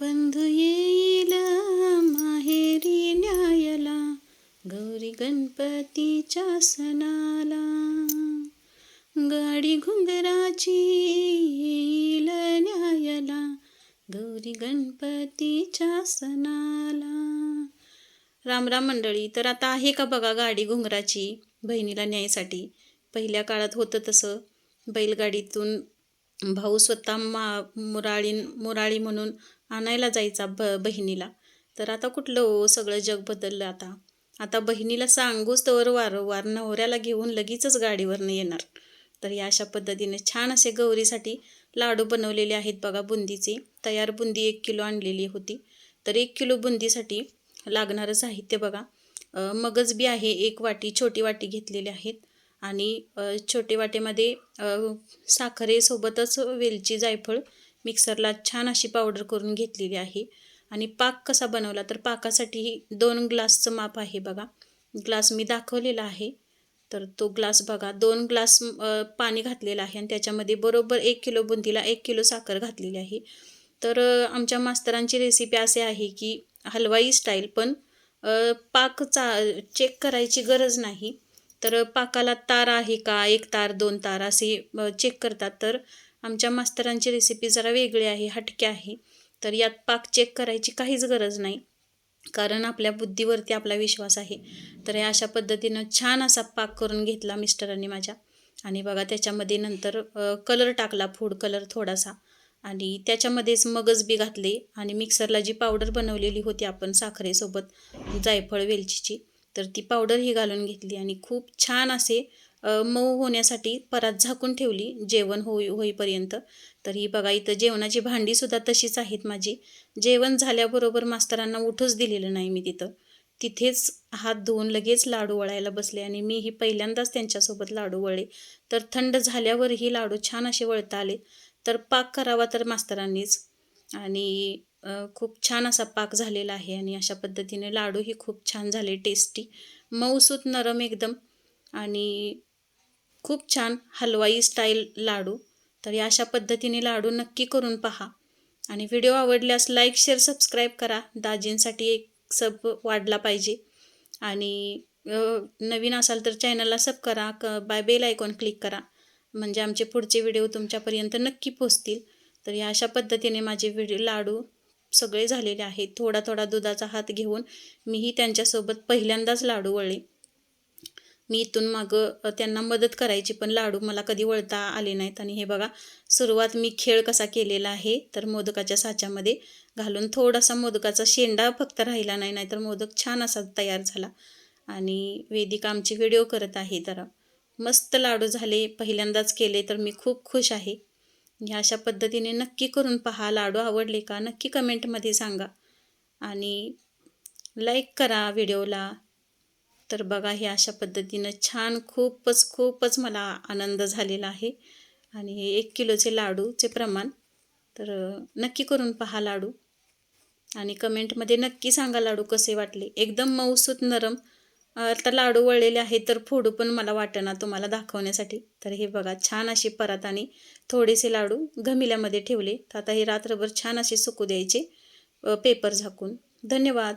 बंधू येईल माहेरी न्यायला गौरी गणपतीच्या सणाला. गाडी घुंगराची येईल न्यायला गौरी गणपतीच्या सणाला. राम राम मंडळी तर आता आहे का बघा गाडी घुंगराची बहिणीला न्यायसाठी. पहिल्या काळात होतं तसं. बैलगाडीतून भाऊ स्वतः मा मुराळी मुराळी म्हणून आणायला जायचा ब बहिणीला. तर आता कुठलं हो सगळं जग बदललं आता? आता बहिणीला सांगूच तर वारंवार नवऱ्याला घेऊन लगेचच गाडीवरनं येणार. तर या अशा पद्धतीने छान असे गौरीसाठी लाडू बनवलेले आहेत बघा बुंदीचे. तयार बुंदी एक किलो आणलेली होती. तर एक किलो बुंदीसाठी लागणारं साहित्य बघा. मगज बी आहे एक वाटी छोटी वाटी घेतलेली आहेत. आणि छोटे वाटेमध्ये साखरेसोबतच वेलची जायफळ मिक्सरला छान अशी पावडर करून घेतलेली आहे. आणि पाक कसा बनवला तर पाकासाठीही दोन ग्लासचं माप आहे बघा. ग्लास मी दाखवलेला आहे. तर तो ग्लास बघा दोन ग्लास पाणी घातलेलं आहे आणि त्याच्यामध्ये बरोबर एक किलो बुंदीला एक किलो साखर घातलेली आहे. तर आमच्या मास्तरांची रेसिपी असे आहे की हलवाई स्टाईल पण पाक चा चेक करायची गरज नाही. तर पाकाला तार आहे का? एक तार दोन तार असे चेक करतात. तर आमच्या मास्तरांची रेसिपी जरा वेगळी आहे हटके आहे. तर यात पाक चेक करायची काहीच गरज नाही. कारण आपल्या बुद्धीवरती आपला विश्वास आहे. तर या अशा पद्धतीनं छान असा पाक करून घेतला मिस्टरांनी माझ्या. आणि बघा त्याच्यामध्ये नंतर कलर टाकला फूड कलर थोडासा. आणि त्याच्यामध्येच मगज बी घातले. आणि मिक्सरला जी पावडर बनवलेली होती आपण साखरेसोबत जायफळ वेलचीची तर ती पावडर ही घालून घेतली आणि खूप छान असे मऊ होण्यासाठी परात झाकून ठेवली जेवण होई होईपर्यंत. तर ही बघा इथं जेवणाची भांडीसुद्धा तशीच आहेत माझी. जेवण झाल्याबरोबर मास्तरांना उठूच दिलेलं नाही मी तिथं. तिथेच हात धुवून लगेच लाडू वळायला बसले आणि मी ही पहिल्यांदाच त्यांच्यासोबत लाडू वळले. तर थंड झाल्यावरही लाडू छान असे वळता आले. तर पाक करावा तर मास्तरांनीच. आणि खूप छान असा पाक झालेला आहे आणि अशा पद्धतीने लाडूही खूप छान झाले टेस्टी मऊसूत नरम एकदम. आणि खूप छान हलवाई स्टाईल लाडू. तर या अशा पद्धतीने लाडू नक्की करून पहा. आणि व्हिडिओ आवडल्यास लाईक शेअर सबस्क्राईब करा. दाजींसाठी एक सब वाढला पाहिजे. आणि नवीन असाल तर चॅनलला सब करा. क बाय बेल आयकॉन क्लिक करा. म्हणजे आमचे पुढचे व्हिडिओ तुमच्यापर्यंत नक्की पोचतील तर या अशा पद्धतीने माझे व्हिडिओ लाडू सगळे झालेले आहेत. थोडा थोडा दुधाचा हात घेऊन मीही त्यांच्यासोबत पहिल्यांदाच लाडू वळले. मी इथून मागं त्यांना मदत करायची पण लाडू मला कधी वळता आले नाहीत. आणि हे बघा सुरुवात मी खेळ कसा केलेला आहे तर मोदकाच्या साच्यामध्ये घालून थोडासा मोदकाचा शेंडा फक्त राहिला नाही नाहीतर मोदक छान असा तयार झाला. आणि वेदिका आमची व्हिडिओ करत आहे. तर मस्त लाडू झाले पहिल्यांदाच केले तर मी खूप खुश आहे. ह्या अशा पद्धतीने नक्की करून पहा. लाडू आवडले का? नक्की कमेंटमध्ये सांगा. आणि लाईक करा व्हिडिओला. तर बघा हे अशा पद्धतीनं छान खूपच खूपच मला आनंद झालेला आहे. आणि हे एक किलोचे लाडूचे प्रमाण. तर नक्की करून पहा लाडू. आणि कमेंटमध्ये नक्की सांगा लाडू कसे वाटले. एकदम मऊसूत नरम आता लाडू वळलेले आहेत तर फोडू पण मला वाटेना तुम्हाला दाखवण्यासाठी. तर हे बघा छान अशी परत आणि थोडेसे लाडू घमिल्यामध्ये ठेवले. तर आता हे रात्रभर छान असे सुकू द्यायचे पेपर झाकून. धन्यवाद.